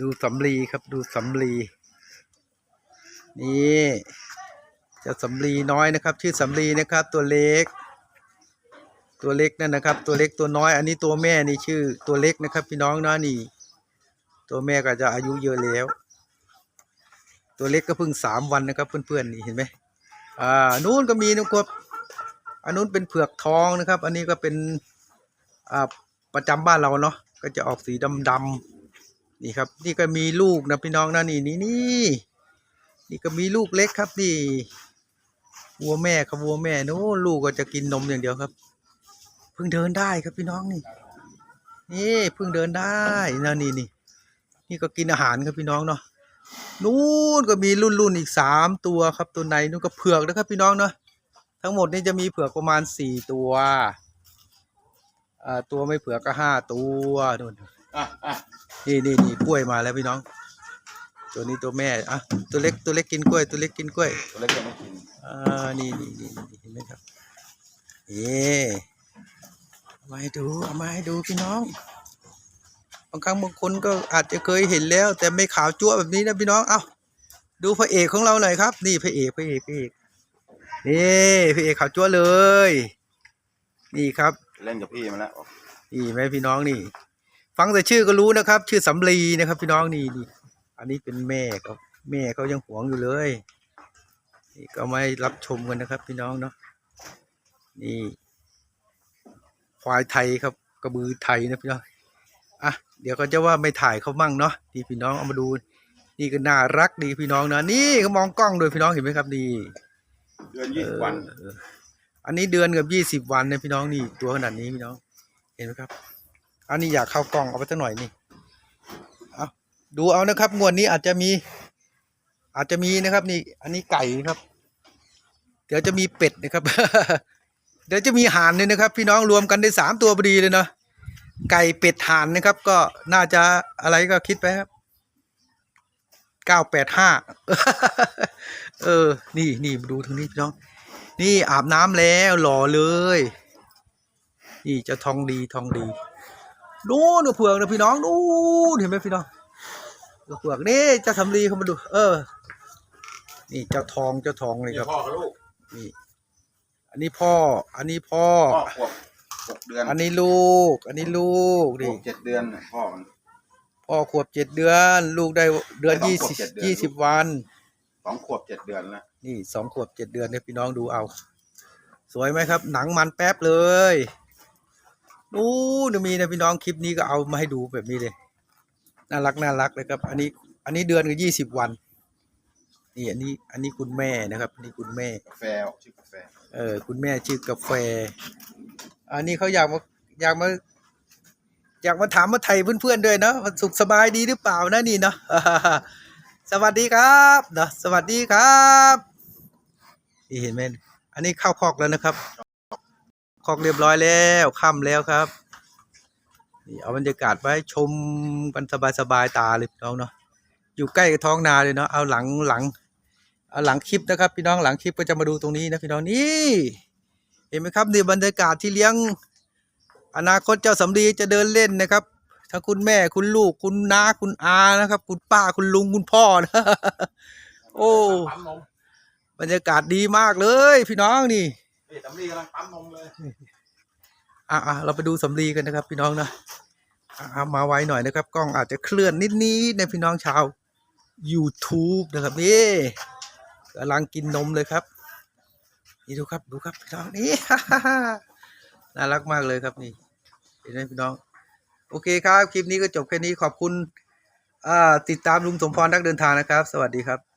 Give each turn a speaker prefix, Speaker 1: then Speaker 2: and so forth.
Speaker 1: ดูสำลีครับดูสำลีนี่จะสำลีน้อยนะครับ ชื่อสำลีนะครับ ตัวเล็ก ตัวเล็กนั่นนะครับ ตัวเล็กตัวน้อย อันนี้ตัวแม่นี่ชื่อตัวเล็กนะครับ พี่น้องนะนี่ ตัวแม่ก็จะอายุเยอะแล้ว ตัวเล็กก็เพิ่งสามวันนะครับ เพื่อนๆนี่เห็นไหมอ่านู้นก็มีนะครับอันนู้นเป็นเผือกทองนะครับ อันนี้ก็เป็นอ่าประจำบ้านเราเนาะก็จะออกสีดำๆ นี่ครับ นี่ก็มีลูกนะพี่น้องนะนี่นี่นี่นี่ก็มีลูกเล็กครับนี่วัวแม่ครับวัวแม่นู้ลูกก็จะกินนมอย่างเดียวครับเพิ่งเดินได้ครับพี่น้องนี่ นี่เพิ่งเดินได้นะนี่นี่นี่ก็กินอาหารครับพี่น้องเนาะนู้นก็มีรุ่นรุ่นอีกสามตัวครับตัวในนู้นก็เผือกนะครับพี่น้องเนาะทั้งหมดนี่จะมีเผือกประมาณสี่ตัวอ่าตัวไม่เผือกก็ห้าตัวนู่น
Speaker 2: อะอะ
Speaker 1: นี่นี่นี่กล้วยมาแล้วพี่น้อง ตัวนี้ตัวแม่อะตัวเล็กตัวเล็กกินกล้วย ตัวเล็กกินกล้วย
Speaker 2: ตัวเล็กยังไม่กิน
Speaker 1: อ่านี่นี่นี่นี่เห็นไหมครับนี่เอามาให้ดูเอามาให้ดูพี่น้องบางครั้งบางคนก็อาจจะเคยเห็นแล้ว แต่ไม่ขาวจั่วแบบนี้นะพี่น้องเอ้าดูพระเอกของเราหน่อยครับ นี่พระเอกพระเอกพระเอกนี่พระเอกขาวจั่วเลย นี่ครับ
Speaker 2: เล่นกับพี่มาแล้ว
Speaker 1: นี่แม่พี่น้องนี่ ฟังแต่ชื่อก็รู้นะครับ ชื่อสำลีนะครับพี่น้องนี่นี่อันนี้เป็นแม่ครับแม่เขายังหวงอยู่เลยนี่ก็ไม่รับชมกันนะครับ พี่น้องเนาะนี่ควายไทยครับ กระบือไทยนะพี่น้องอะเดี๋ยวก็จะว่าไม่ถ่ายเขามั่งเนาะที่พี่น้องเอามาดู นี่ก็น่ารักดีพี่น้องนะนี่เขามองกล้องโดวยพี่น้องเห็นไหมครับนี่
Speaker 2: เดือนยี่สิบวัน
Speaker 1: เอออันนี้เดือนกับยี่สิบวันเนี่ยพี่น้องนี่ตัวขนาดนี้พี่น้อง เห็นไหมครับ อันนี้อยากเข้ากล้องเอาไปสักหน่อยนี่เอาดูเอานะครับ งวดนี้อาจจะมี อาจจะมีนะครับ นี่ อันนี้ไก่ครับ เดี๋ยวจะมีเป็ดนะครับ เดี๋ยวจะมีห่านเลยนะครับ พี่น้องรวมกันได้สามตัวพอดีเลยเนาะไก่เป็ดห่านนะครับ ก็น่าจะอะไรก็คิดไปครับเก้าแปดห้าเออ นี่นี่ดูทางนี้พี่น้อง นี่อาบน้ำแล้วหล่อเลย นี่จะทองดีทองดี นู้นเผือกนะพี่น้องนู้นเห็นไหมพี่น้องเผือกนี่เจะสำลีเข้ามาดู เออ นี่เจ้าทองเจ้าทองเลย
Speaker 2: นี่
Speaker 1: ครับ
Speaker 2: พ่อกับลูก
Speaker 1: นี่ อันนี้พ่อ อันนี้พ่อ
Speaker 2: พ่อขวบหกเดือน
Speaker 1: อันนี้ลูก อันนี้ลูก
Speaker 2: ข
Speaker 1: นี่
Speaker 2: วบเจ็ดเดือนน่ะพ่อมัน
Speaker 1: พ่อขวบเจ็ดเดือน ลูกได้เดือน
Speaker 2: ได้
Speaker 1: ยี่
Speaker 2: สองขว
Speaker 1: สิ
Speaker 2: บบเจ็ดเดือน
Speaker 1: ยี่สิบวัน
Speaker 2: สองขวบเจ็ดเดือนแล้ว
Speaker 1: นี่สองขวบเจ็ดเดือนเนี่ยพี่น้องดูเอา สวยไหมครับ หนังมันแป๊บเลย นู้นมีนะพี่น้องคลิปนี้ก็เอามาให้ดูแบบนี้เลยน่ารักน่ารักเลยครับ อันนี้อันนี้เดือนกับยี่สิบวันนี่อันนี้อันนี้คุณแม่นะครับ นี่คุณแม่
Speaker 2: กาแฟออกชื่อกาแฟ
Speaker 1: เออคุณแม่ชื่อกาแฟ อันนี้เขาอยากมาอยากมา อยากมาถามมาไทยเพื่อนๆด้วยเนาะว่าสุขสบายดีหรือเปล่านะนี่เนาะสวัสดีครับเนาะสวัสดีครับนี่เห็นไหมอันนี้เข้าคอกแล้วนะครับ คอกเรียบร้อยแล้วค่ำแล้วครับนี่เอาบรรยากาศไว้ชมกันสบายๆตาเลยพี่น้องเนาะอยู่ใกล้กับท้องนาเลยเนาะเอาหลังหลังเอาหลังคลิปนะครับ พี่น้องหลังคลิปก็จะมาดูตรงนี้นะพี่น้องนี่เห็นไหมครับนี่บรรยากาศที่เลี้ยง อนาคตเจ้าสำลีจะเดินเล่นนะครับทั้งคุณแม่คุณลูกคุณน้าคุณอานะครับ คุณป้าคุณลุงคุณพ่อนะโอ้
Speaker 2: ปั๊มนม
Speaker 1: บรรยากาศดีมากเลย พี่น้องนี่
Speaker 2: นี่ตำลีกำลังปั๊มนมเลย
Speaker 1: อะเราไปดูสำลีกันนะครับพี่น้องนะอะเอามาไว้หน่อยนะครับกล้องอาจจะเคลื่อนนิดๆนะพี่น้องชาว YouTube นะครับนี่กำลังกินนมเลยครับ นี่ดูครับดูครับพี่น้องนี่น่ารักมากเลยครับนี่เห็นไหมพี่น้อง โอเคครับ คลิปนี้ก็จบแค่นี้ขอบคุณติดตามลุงสมพรนักเดินทางนะครับ สวัสดีครับ